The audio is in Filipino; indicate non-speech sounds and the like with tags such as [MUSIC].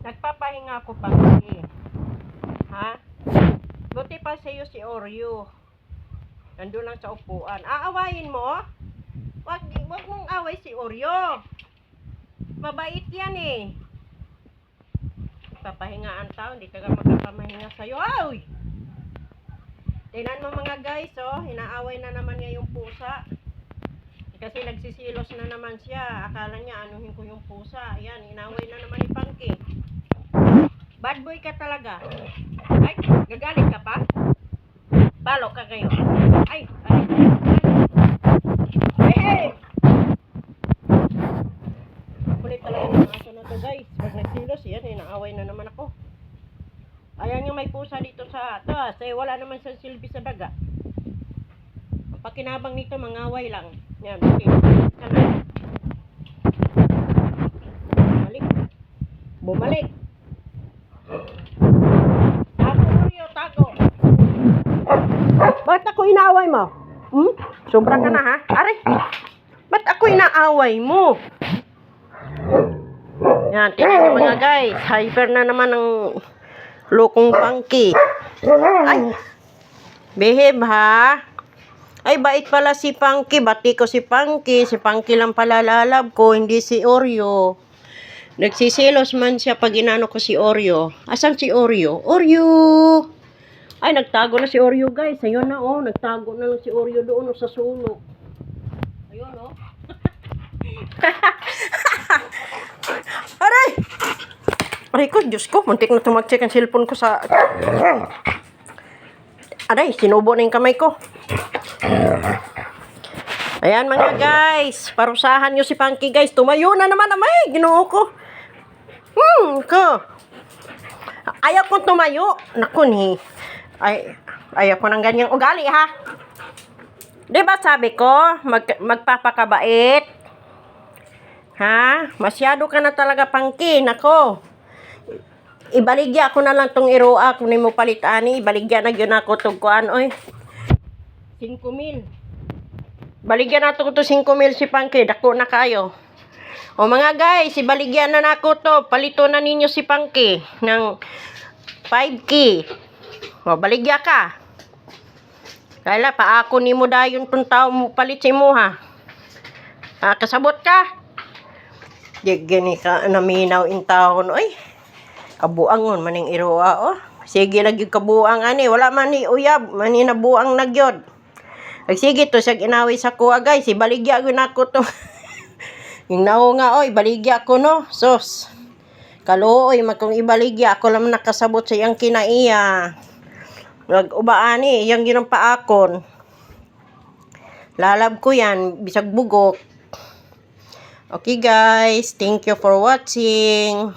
Nagpapahinga ako pangki. Ha? Buti pa sa'yo si Oreo. Nandun lang sa upuan. Aawayin mo? Wag, wag mong away si Oreo. Mabait yan eh. Nagpapahingaan tao, hindi ka magpapamahinga sa'yo. Ay! Tingnan mo mga guys, oh. Inaaway na naman niya yung pusa. Kasi nagsisilos na naman siya. Akala niya anuhin ko yung pusa. Ayan, inaway na naman ni Punky. Bad boy ka talaga. Ay, gagalit ka pa? Palo ka ngayon. Ay, ay. Hey, hey! Kulit talaga yung aso na to guys. Pag nagsilos, yan, inaaway na naman ako. Ayan yung may pusa dito sa taas. Eh, wala naman sa silbi sa daga. Ang pakinabang nito, mangaway lang. Yan, okay. Ano? Ako inaaway mo? Hmm? Sobra ka na, ha? Are, ba't ako inaaway mo? Yan, tingnan mga guys. Hyper na naman ng lukong pangki. Ay, behave ha. Ay, bait pala si Punky. Bati ko si Punky. Si Punky lang pala lalab ko, hindi si Oreo. Nagsisilos man siya pag inano ko si Oreo. Asan si Oreo? Oreo! Ay, nagtago na si Oreo, guys. Ayun na, oh. Nagtago na lang si Oreo doon oh, sa sulok. Ayun, oh. [LAUGHS] Aray! Aray ko, Diyos ko. Muntik na tumagcheck ang cellphone ko sa... Aray, sinubo na yung kamay ko. Ayan mga guys, parusahan nyo si Punky guys. Tumayo na naman amay, ginoo ko. Hmm, ko. Ayaw kong tumayo. Naku ni. Ay, ayaw ko ng ganyang ugali ha. Di ba sabi ko, mag, magpapakabait? Ha? Masyado ka na talaga Punky. Nako. Ibaligya ko na lang tong iroa kung mo palit ani. Ibaligya na yun ako tong kuan. Oy. 5 mil. Baligyan ko to 5 mil si Pangke. Dako na kayo. O mga guys, ibaligyan na nako to. Palito na ninyo si Pangke ng 5K. O, baligya ka. Kaya pa ako ni mo dayon tong tao mo palit si mo ha. Ah, kasabot ka. Di gani ka naminaw in taon. Oy, kabuangon maning iroa oh. Sige lagi kabuang ani, wala man ni uyab, mani nabuang nagyod. Ag sige to siya inaway sa kuha guys, ibaligya ko na ko to. [LAUGHS] Yung nao nga oy, baligya ko no. Sos. Kaluoy magkong ibaligya ako lang nakasabot sa iyang kinaiya. Nag ubaani, yang ginampa akon. Lalab ko yan, bisag bugok. Okay guys, thank you for watching.